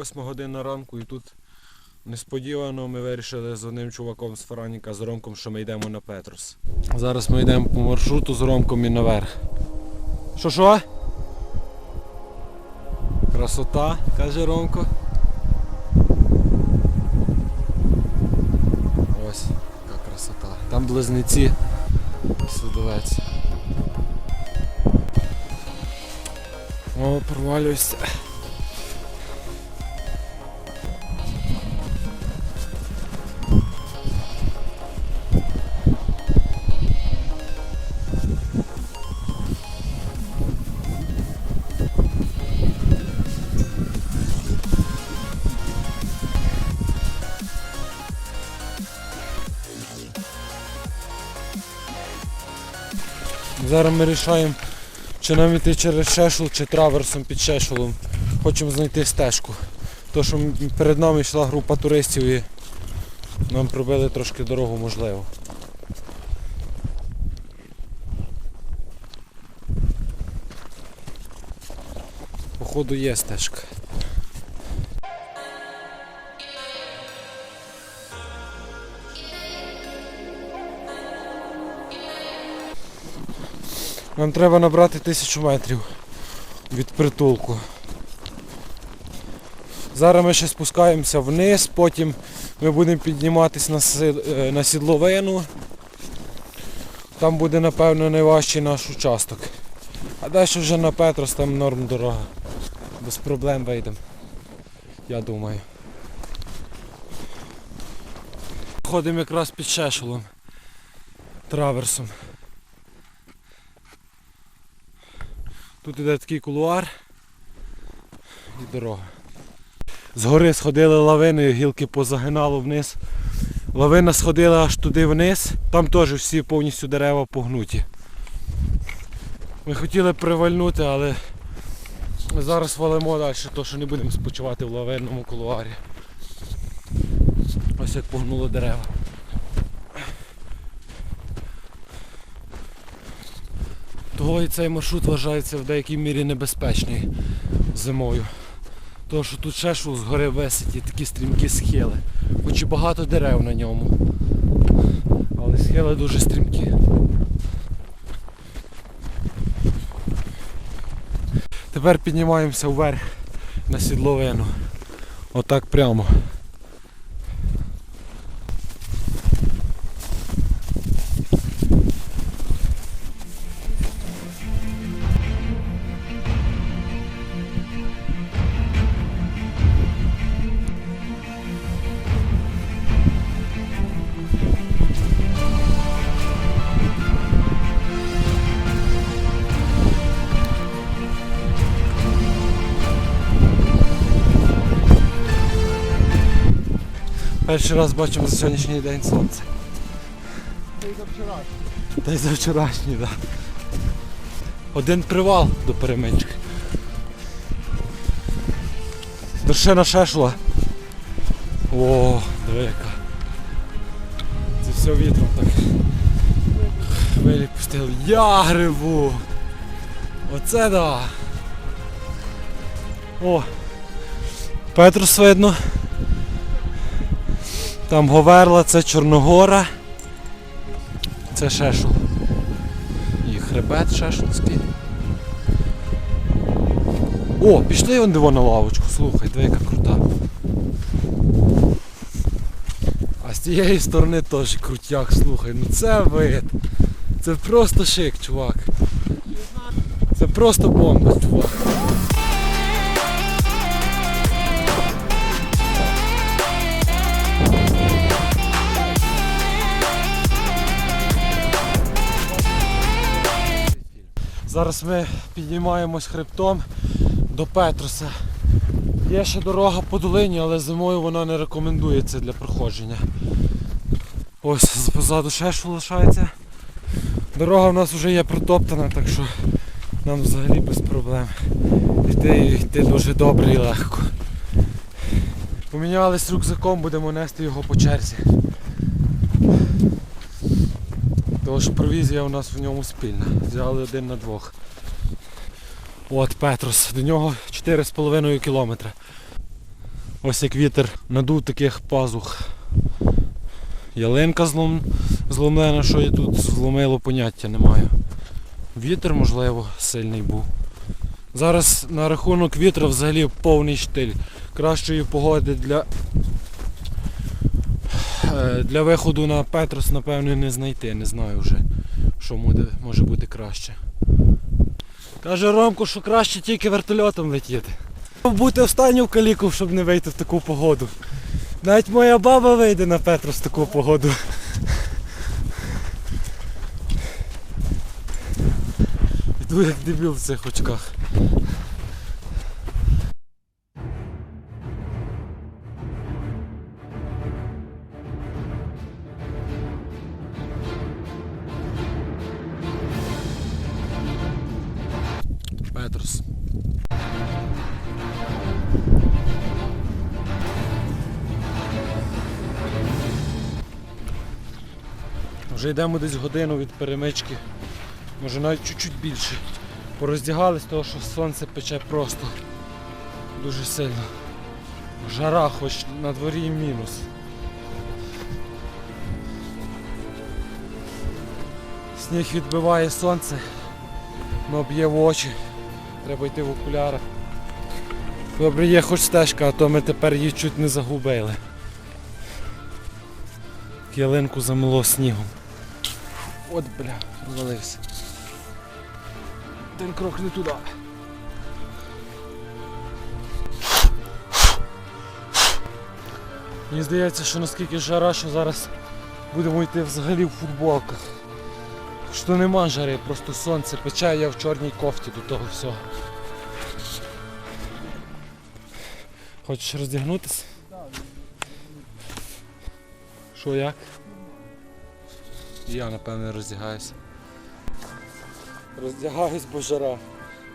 8 година ранку і тут несподівано ми вирішили з одним чуваком з Фараніка, з Ромком, що ми йдемо на Петрус. Зараз ми йдемо по маршруту з Ромком і наверх. Що що? Красота, каже Ромко. Ось, яка красота. Там близнеці. Судовець. О, провалюйся. Зараз ми вирішаємо, чи нам іти через шешул, чи траверсом під шешулом. Хочемо знайти стежку. То, що перед нами йшла група туристів і нам пробили трошки дорогу можливо. Походу є стежка. Нам треба набрати тисячу метрів від притулку. Зараз ми ще спускаємося вниз, потім ми будемо підніматися е, на сідловину. Там буде, напевно, найважчий наш участок. А далі вже на Петрос, там норм дорога. Без проблем вийдемо. Я думаю. Ходимо якраз під шешелом. Траверсом. Тут іде такий кулуар і дорога. Згори сходили лавиною, гілки позагинало вниз. Лавина сходила аж туди вниз, там теж всі повністю дерева погнуті. Ми хотіли привальнути, але зараз валимо далі, то що не будемо спочивати в лавинному кулуарі. Ось як погнуло дерева. Того і цей маршрут вважається в деякій мірі небезпечний зимою. Тому що тут ще що згори висить і такі стрімкі схили. Хоч і багато дерев на ньому. Але схили дуже стрімкі. Тепер піднімаємося вверх на сідловину. Отак прямо. Перший раз бачимо за сьогоднішній день сонце. Та й за вчорашній, так. Один привал до перемички. Вершина шешла. О, диви яка. Це все вітром так. Хвилі пустили. Я грибу! Оце да! О! Петрус видно. Там Говерла, це Чорногора. Це Шешул. І хребет Шешулський. О, пішли вон диво на лавочку, слухай, диви яка крута. А з цієї сторони теж крутяк, слухай, ну це вид. Це просто шик, чувак. Це просто бомба, чувак. Зараз ми піднімаємось хребтом до Петруса. Є ще дорога по долині, але зимою вона не рекомендується для проходження. Ось позаду ще що лишається. Дорога в нас вже є протоптана, так що нам взагалі без проблем. Йти, йти дуже добре і легко. Помінялись рюкзаком, будемо нести його по черзі. Що провізія у нас в ньому спільна. Взяли один на двох. От Петрос, до нього 4,5 кілометри. Ось як вітер надув таких пазух. Ялинка злом... зломлена, що я тут зломило, поняття не маю. Вітер, можливо, сильний був. Зараз на рахунок вітру взагалі повний штиль. Кращої погоди для, для виходу на Петрос, напевне, не знайти. Не знаю вже, що може бути краще. Каже Ромко, що краще тільки вертольотом летіти. Бути останню в каліку, щоб не вийти в таку погоду. Навіть моя баба вийде на Петрос в таку погоду. Йду як дебіл в цих очках. Вже йдемо десь годину від перемички, може навіть чуть-чуть більше. Пороздягались, того що сонце пече просто дуже сильно. Жара, хоч на дворі і мінус. Сніг відбиває сонце, воно б'є в очі. Треба йти в окулярах. Добре, є хоч стежка, а то ми тепер її чуть не загубили. Ялинку замило снігом. От бля, розвалився. Один крок не туди. Мені здається, що наскільки жара, що зараз будемо йти взагалі в футболках. Що нема жари, просто сонце пече, я в чорній кофті до того всього. Хочеш роздягнутися? Що як? Я напевне роздягаюся. Роздягаюсь, бо жара.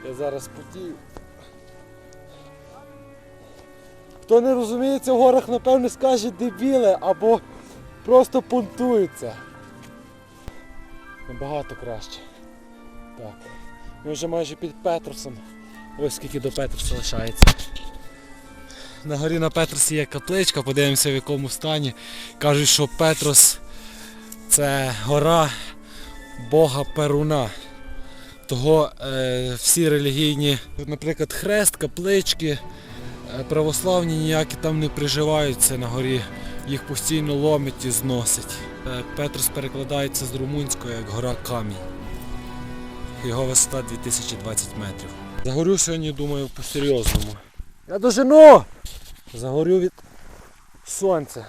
Я зараз потію. Хто не розуміється в горах, напевне скаже дебіле або просто понтується. Набагато краще. Так. Ми вже майже під Петросом. Ось скільки до Петроса лишається. На горі на Петросі є капличка, подивимося в якому стані. Кажуть, що Петрос це гора Бога Перуна. Того е, всі релігійні, наприклад, хрест, каплички, е, православні ніякі там не приживаються на горі. Їх постійно ломить і зносить. Е, Петрос перекладається з румунської як гора камінь. Його висота 2020 метрів. Загорю сьогодні, думаю, по-серйозному. Я дожену! Загорю від сонця.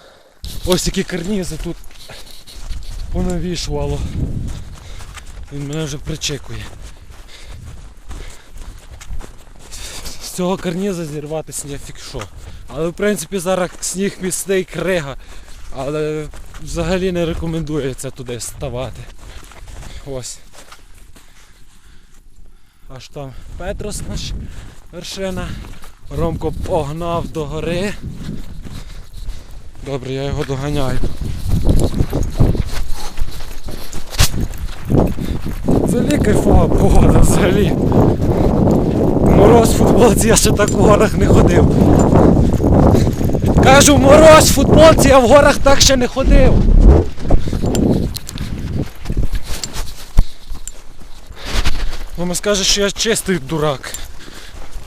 Ось такі карнізи тут понавішувало. Він мене вже причекує. З цього карніза зірватися ніфік що. Але в принципі зараз сніг міцний крига. Але взагалі не рекомендується туди ставати. Ось. Аж там Петрос наш вершина. Ромко погнав до гори. Добре, я його доганяю. Взагалі кайфова погода взагалі. Мороз в футболці я ще так в горах не ходив. Кажу, мороз в футболці, я в горах так ще не ходив. Мама скаже, що я чистий дурак.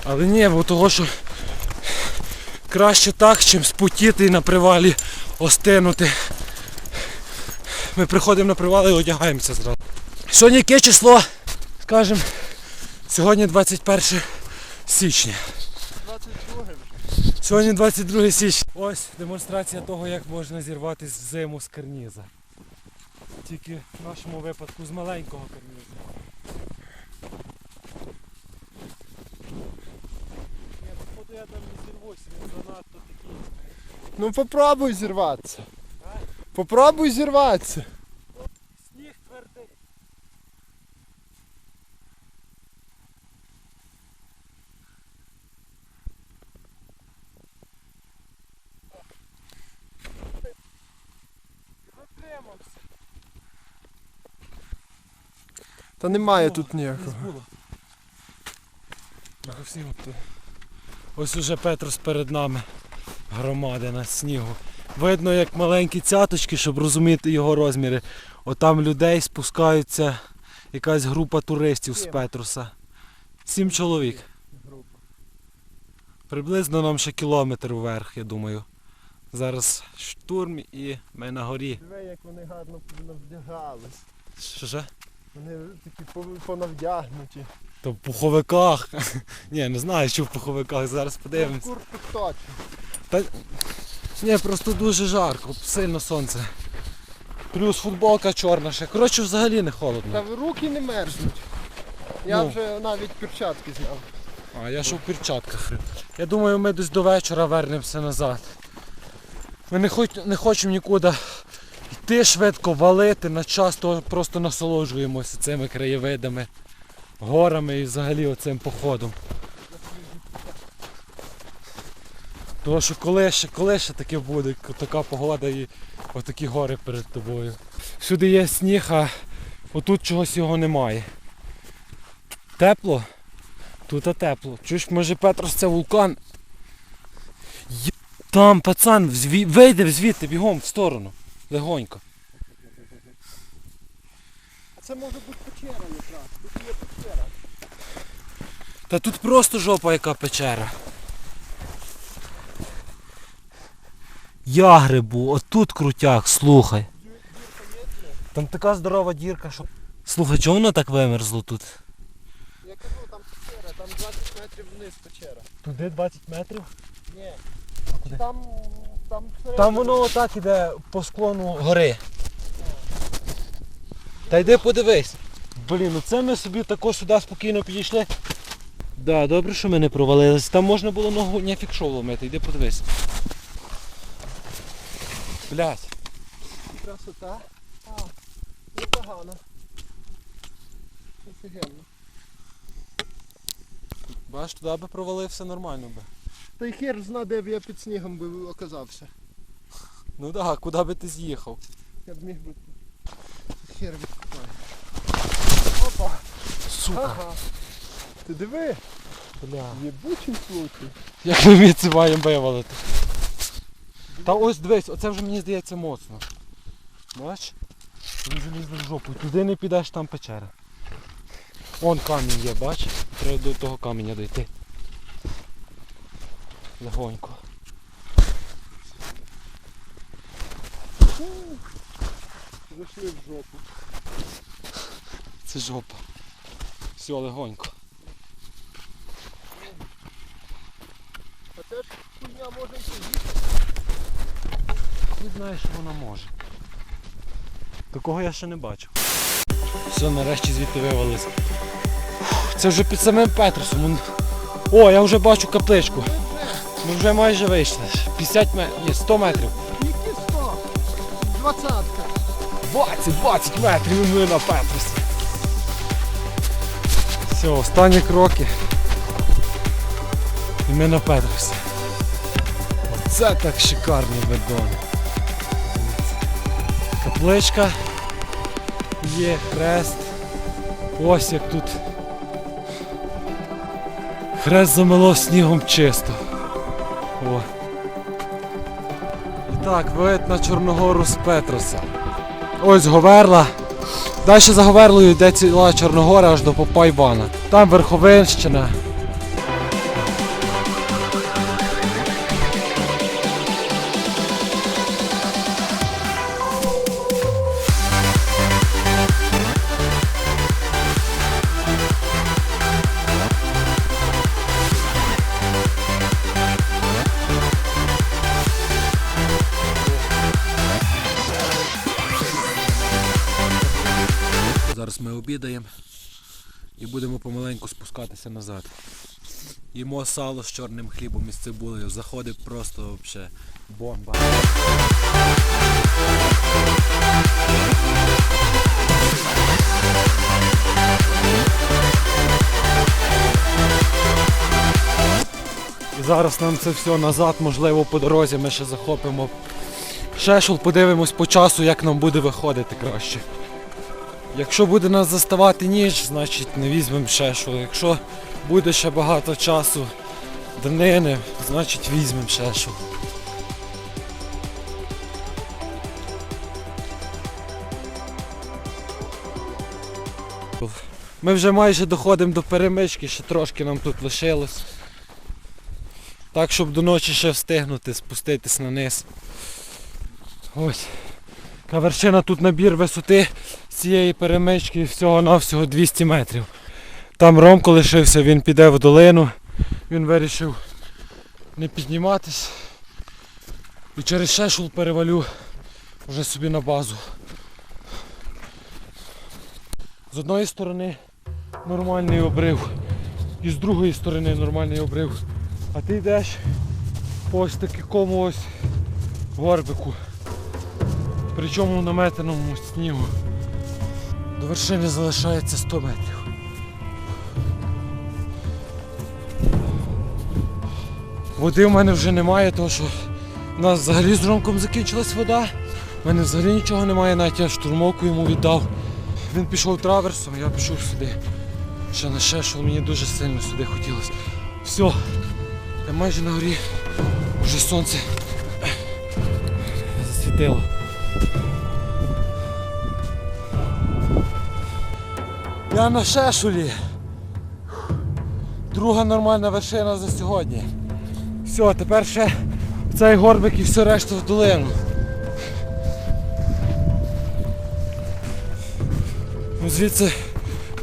Але ні, бо того, що краще так, чим спотіти і на привалі остинути. Ми приходимо на привал і одягаємося зразу. Сьогодні яке число? Скажемо, сьогодні 21 січня. 22 Сьогодні 22 січня. Ось демонстрація того, як можна зірвати зиму з карніза. Тільки в нашому випадку з маленького карніза. Такий. Ну попробуй зірватися. Попробуй зірватися. Та немає О, тут ніякого. було. Е, Ось уже Петрос перед нами. громадина снігу. Видно, як маленькі цяточки, щоб розуміти його розміри. Отам людей спускаються якась група туристів з. Петруса. Сім чоловік. Приблизно нам ще кілометр вверх, я думаю. Зараз штурм і ми на горі. Диви, як вони гарно навдягались. Що ж? Вони такі понавдягнуті. То в пуховиках. Ні, не знаю, що в пуховиках. Зараз подивимось. куртках точно. Ні, просто дуже жарко, сильно сонце. Плюс футболка чорна ще. Коротше, взагалі не холодно. Та руки не мерзнуть. Я Ну. вже навіть перчатки зняв. А я ще в перчатках. Я думаю, ми десь до вечора вернемося назад. Ми не, хоч, не хочемо нікуди йти швидко, валити на час, то просто насолоджуємося цими краєвидами, горами і взагалі оцим походом. Тому що коли ще, коли ще таке буде, така погода і отакі гори перед тобою. Всюди є сніг, а отут чогось його немає. Тепло? Тут а тепло. Чуєш, може Петрос це вулкан? Там, пацан, вийде звідти бігом в сторону. Легонько. А це може бути печера якраз. Тут є печера. Та тут просто жопа яка печера. Я грибу, отут крутяк, слухай. Там така здорова дірка, що. Слухай, чого воно так вимерзло тут? Я кажу, там печера, там 20 метрів вниз печера. Туди 20 метрів? Ні. куди? Там, там, Там воно отак іде по склону гори. Та йди подивись. Блін, ну це ми собі тако сюди спокійно підійшли. Да, добре, що ми не провалились. Там можна було ногу не фікшов ломити, йди подивись. Блять. Красота. А, непогано. Офігенно. Бачиш, туди би провалився нормально би. Та й хер зна, де б я під снігом би оказався. Ну так, да, куди би ти з'їхав? Я б міг би хер відкупаю. Опа. Сука. Ага. Ти диви, Бля. єбучий случай. Як ми це маємо вивалити. Та ось дивись, оце вже мені здається моцно. Бач? Він залізли в жопу. Туди не підеш, там печера. Вон камінь є, бач? Треба до того каменя дойти. Легонько. Зайшли в жопу. Це жопа. Все, легонько. А це ж хуйня може йти звідси. Не знаю, що вона може. Такого я ще не бачив. Все, нарешті звідти вивалися. Це вже під самим Петросом. О, я вже бачу капличку. Ми вже майже вийшли. 50 метрів, ні, 100 метрів. Які 100? Двадцятка. 20, 20 метрів і ми на Петросі. Все, останні кроки. І ми на Петросі. Оце так шикарний видон. Капличка є, хрест. Ось як тут. Хрест замело снігом чисто. Так, вид на Чорногору з Петроса. Ось Говерла. Далі за Говерлою йде ціла Чорногора аж до Попайбана. Там Верховинщина. Будемо помаленьку спускатися назад. Їмо сало з чорним хлібом із цибулею. Заходить просто взагалі бомба. І зараз нам це все назад, можливо, по дорозі ми ще захопимо шешул, подивимось по часу, як нам буде виходити краще. Якщо буде нас заставати ніч, значить не візьмемо ще що. Якщо буде ще багато часу днини, значить візьмемо ще що. Ми вже майже доходимо до перемички, ще трошки нам тут лишилось. Так, щоб до ночі ще встигнути, спуститись на низ. Ось. Така вершина тут набір висоти з цієї перемички всього-навсього 200 метрів. Там Ромко лишився, він піде в долину. Він вирішив не підніматись. І через шешул перевалю вже собі на базу. З одної сторони нормальний обрив, і з другої сторони нормальний обрив. А ти йдеш по ось такому ось горбику. Причому наметеному снігу. До вершини залишається 100 метрів. Води в мене вже немає, тому що у нас взагалі з Ромком закінчилась вода. У мене взагалі нічого немає, навіть я штурмовку йому віддав. Він пішов траверсом, я пішов сюди. Ще на ще, що мені дуже сильно сюди хотілося. Все, я майже на горі. Вже сонце засвітило. Я на шешулі. Друга нормальна вершина за сьогодні. Все, тепер ще цей горбик і все решта в долину. Ну, звідси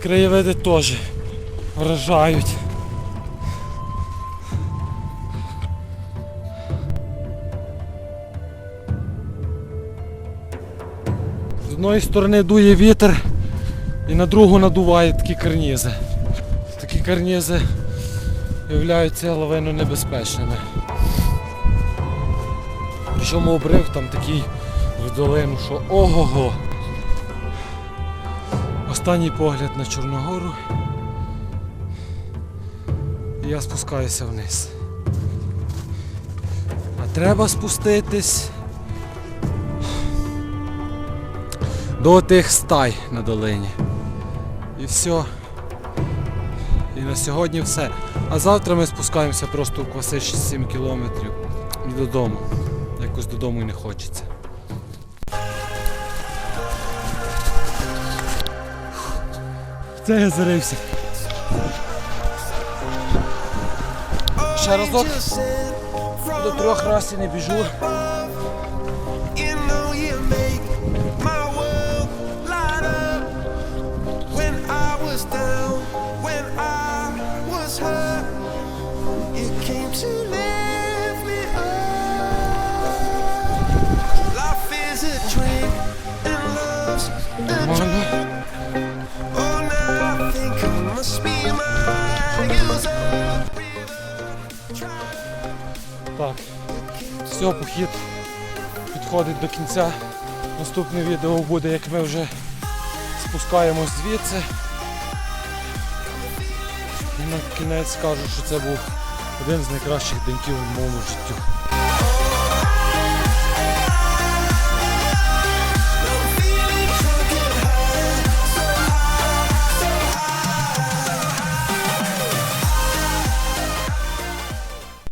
краєвиди теж вражають. З одної сторони дує вітер і на другу надуває такі карнізи. Такі карнізи являються лавину небезпечними. Причому обрив там такий в долину, що ого-го. Останній погляд на Чорногору. І я спускаюся вниз. А треба спуститись до тих стай на долині. І все. І на сьогодні все. А завтра ми спускаємося просто в кваси 7 кілометрів і додому. Якось додому і не хочеться. Це я зарився. Ще разок до трьох разів не біжу. Так, все, похід підходить до кінця. Наступне відео буде, як ми вже спускаємось звідси. І на кінець скажу, що це був один з найкращих деньків у моєму житті.